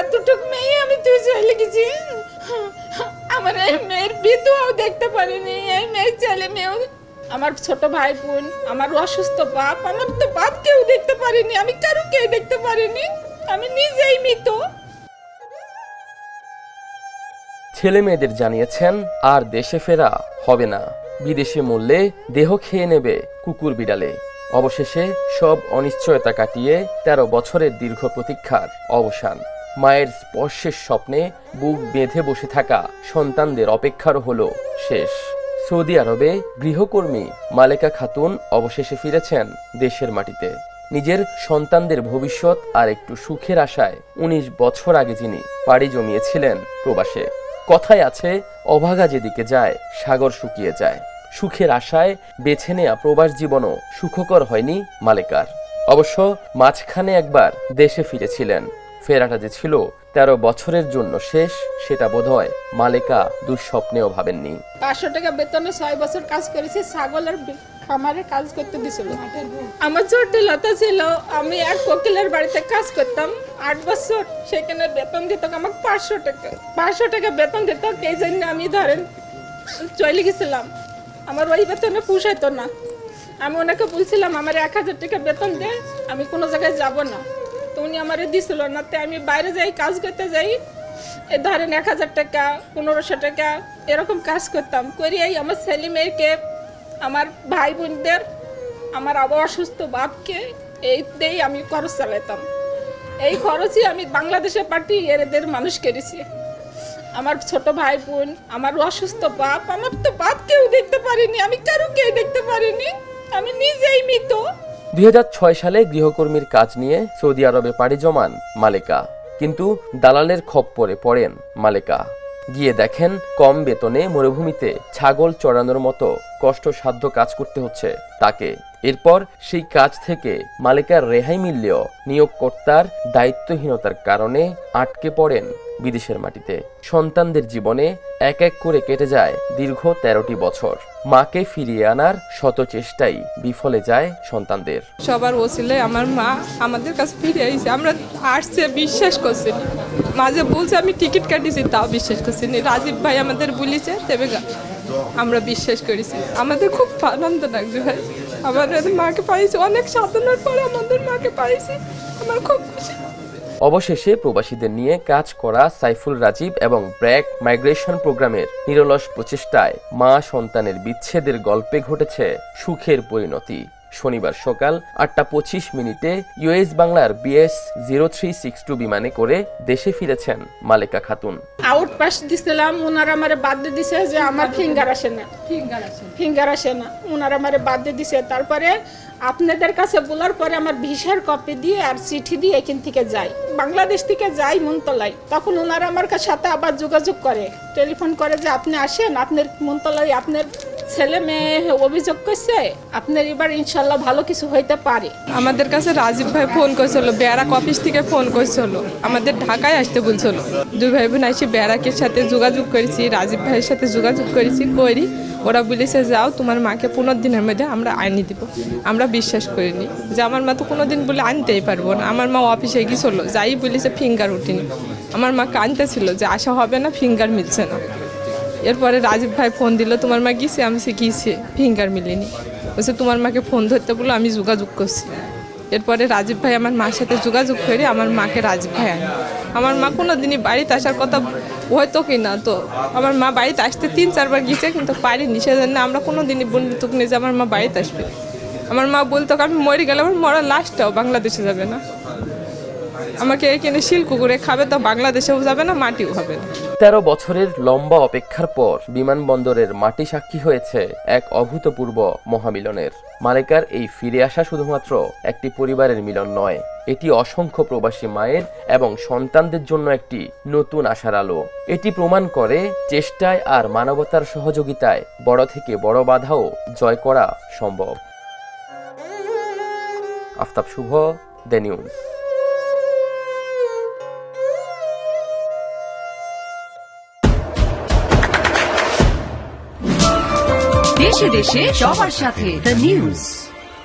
এতটুক মেয়ে আমি তুই চলে গেছি। আমার এই মেয়ের দেখতে পারিনি, এই মেয়ের মেয়েও। আমার ছোট ভাই বোন, আমার অসুস্থ বাপ, আমার তো বাপ কেউ দেখতে পারিনি, আমি কারও কেউ দেখতে পারিনি। আমি নিজেই মৃত। ছেলে মেয়েদের জানিয়েছেন, আর দেশে ফেরা হবে না। বিদেশে মূল্যে দেহ খেয়ে নেবে কুকুর বিড়ালে। অবশেষে সব অনিশ্চয়তা কাটিয়ে তেরো বছরের দীর্ঘ প্রতীক্ষার অবসান। মায়ের স্পর্শের স্বপ্নে বুক বেঁধে বসে থাকা সন্তানদের অপেক্ষারও হলো শেষ। সৌদি আরবে গৃহকর্মী মালেকা খাতুন অবশেষে ফিরেছেন দেশের মাটিতে। নিজের সন্তানদের ভবিষ্যৎ আর একটু সুখের আশায় উনিশ বছর আগে যিনি পাড়ি জমিয়েছিলেন প্রবাসে। কথায় আছে, অভাগা যেদিকে যায়, সাগর শুকিয়ে যায়। সুখের আশায় বেছে নেয়া প্রবাস জীবনও সুখকর হয়নি মালেকার। অবশ্য মাঝখানে একবার দেশে ফিরেছিলেন। ফেরাটা যে ছিল তেরো বছরের জন্য শেষ, সেটা বোধহয় মালেকা দুঃস্বপ্নেও ভাবেননি। পাঁচশো টাকা বেতনে ছয় বছর কাজ করেছি ছাগলের খামারে কাজ করতে দিছিল। আমার জটিলতা ছিল, আমি এক কোকিলের বাড়িতে কাজ করতাম। আট বছর সেখানে বেতন দিত, আমাকে পাঁচশো টাকা পাঁচশো টাকা বেতন দিত এই জন্য আমি ধরেন চলে গেছিলাম। আমার ওই বেতনে পুষাইতো না। আমি ওনাকে বলছিলাম, আমার এক হাজার টাকা বেতন দে, আমি কোনো জায়গায় যাব না। তো উনি আমার দিছিল না, তো আমি বাইরে যাই, কাজ করতে যাই, এ ধরেন এক হাজার টাকা, পনেরোশো টাকা, এরকম কাজ করতাম। করিয়াই আমার ছেলে মেয়েকে, আমার ভাই বোনদের, আমার আবার অসুস্থ বাপকে, এই দিয়েই আমি খরচ চালাতাম এই খরচই আমি বাংলাদেশে পাঠিয়ে এদের মানুষ করেছি। আমার ছোট ভাই বোন, আমার অসুস্থ বাপ, আমার তো বাপ কেউ দেখতে পারিনি, আমি কারও কেউ দেখতে পারিনি, আমি নিজেই মৃত। দুই সালে গৃহকর্মীর কাজ নিয়ে সৌদি আরবে পাড়ি জমান মালেকা। কিন্তু দালালের খপ্পরে পড়েন মালেকা। গিয়ে দেখেন কম বেতনে মরুভূমিতে ছাগল চড়ানোর মতো কষ্টসাধ্য কাজ করতে হচ্ছে তাকে। এরপর সেই কাজ থেকে মালিকার রেহাই মিললেও নিয়োগকর্তার দায়িত্বহীনতার কারণে আটকে পড়েন বিদেশের মাটিতে। সন্তানদের জীবনে এক এক করে কেটে যায় দীর্ঘ তেরোটি বছর। মাকে ফিরিয়ে আনার শত চেষ্টাই বিফলে যায় সন্তানদের। সবার ওসিলে আমার মা আমাদের কাছে ফিরে আইছে। আমরা আসছে বিশ্বাস করছি মাঝে বলছে, আমি টিকিট কাটিছি তাও বিশ্বাস করছি রাজীব ভাই আমাদের বলিছে, তবে আমরা বিশ্বাস করেছি। আমাদের খুব আনন্দ লাগছে ভাই। আমাদের মাকে পাইছি, অনেক সাধনার পরে আমাদের মাকে পাইছি। আমার খুব খুশি। অবশেষে প্রবাসীদের নিয়ে কাজ করা সাইফুল রাজীব এবং ব্র্যাক মাইগ্রেশন প্রোগ্রামের নিরলস প্রচেষ্টায় মা সন্তানের বিচ্ছেদের গল্পে ঘটেছে সুখের পরিণতি। শনিবার সকাল আটটা পঁচিশ মিনিটে ইউএস বাংলার BS zero three six two বিমানে করে দেশে ফিরেছেন মালেকা খাতুন। আউট পাস দিছিলাম ওনারা আমারে বাদ দিয়ে দিছে যে আমার ফিঙ্গার আসে না। ফিঙ্গার আসে না। ওনারা আমারে বাদ দিয়ে দিছে। তারপরে আপনাদের কাছে বলার পরে আমার ভিসার কপি দিয়ে আর চিঠি দিয়ে এখান থেকে যাই। বাংলাদেশ থেকে যাই মুনতলায়। তখন ওনারা আমার কাছে সাথে আবার যোগাযোগ করে। টেলিফোন করে যে আপনি আসেন আপনার মুনতলায় আপনার ছেলে মেয়ে অভিযোগ করছে, আপনার এবার ইনশাল্লাহ ভালো কিছু হইতে পারে। আমাদের কাছে রাজীব ভাই ফোন করেছিল ব্যারাক অফিস থেকে ফোন করেছিল। আমাদের ঢাকায় আসতে বলছিল। দুই ভাই বোন এসে ব্যারাকের সাথে যোগাযোগ করেছি, রাজীব ভাইয়ের সাথে যোগাযোগ করেছি, করি। ওরা বলেছে, যাও, তোমার মাকে পনেরো দিনের মধ্যে আমরা আইনি দিব। আমরা বিশ্বাস করিনি যে আমার মা তো কোনো দিন বলে আনতেই পারব না। আমার মা অফিসে গিয়েছিল, যাই বলেছে ফিঙ্গার উঠিনি। আমার মা কানতেছিল যে, আশা হবে না ফিঙ্গার মিলছে না। এরপরে রাজীব ভাই ফোন দিল, তোমার মা গিয়েছে? আমি সে ফিঙ্গার মিলেনি। বলছে, তোমার মাকে ফোন ধরতে বলো, আমি যোগাযোগ করছি। এরপরে রাজীব ভাই আমার মার সাথে যোগাযোগ করে আমার মাকে রাজীব ভাই আনে। আমার মা কোনো দিনই বাড়িতে আসার কথা হয়তো কি না, তো আমার মা বাড়িতে আসতে তিন, চারবার গিয়েছে, কিন্তু পারিনি। সেজন্য আমরা কোনো দিনই বলতো কিনে যে আমার মা বাড়িতে আসবে। আমার মা বলতো, আমি মরে গেলে আমার মরার লাশটাও বাংলাদেশে যাবে না। আমাকে এখানে শিল্প করে খাবে তো বাংলাদেশেও যাবে না, মাটিও হবে তেরো বছরের লম্বা অপেক্ষার পর বিমানবন্দরের মাটি সাক্ষী হয়েছে এক অভূতপূর্ব মহামিলনের। মালেকার এই ফিরে আসা শুধুমাত্র একটি পরিবারের মিলন নয়, এটি অসংখ্য প্রবাসী মায়ের এবং সন্তানদের জন্য একটি নতুন আশার আলো। এটি প্রমাণ করে চেষ্টায় আর মানবতার সহযোগিতায় বড় থেকে বড় বাধাও জয় করা সম্ভব। Aftab Shuvo, the news. দেশে দেশে সবার সাথে। The news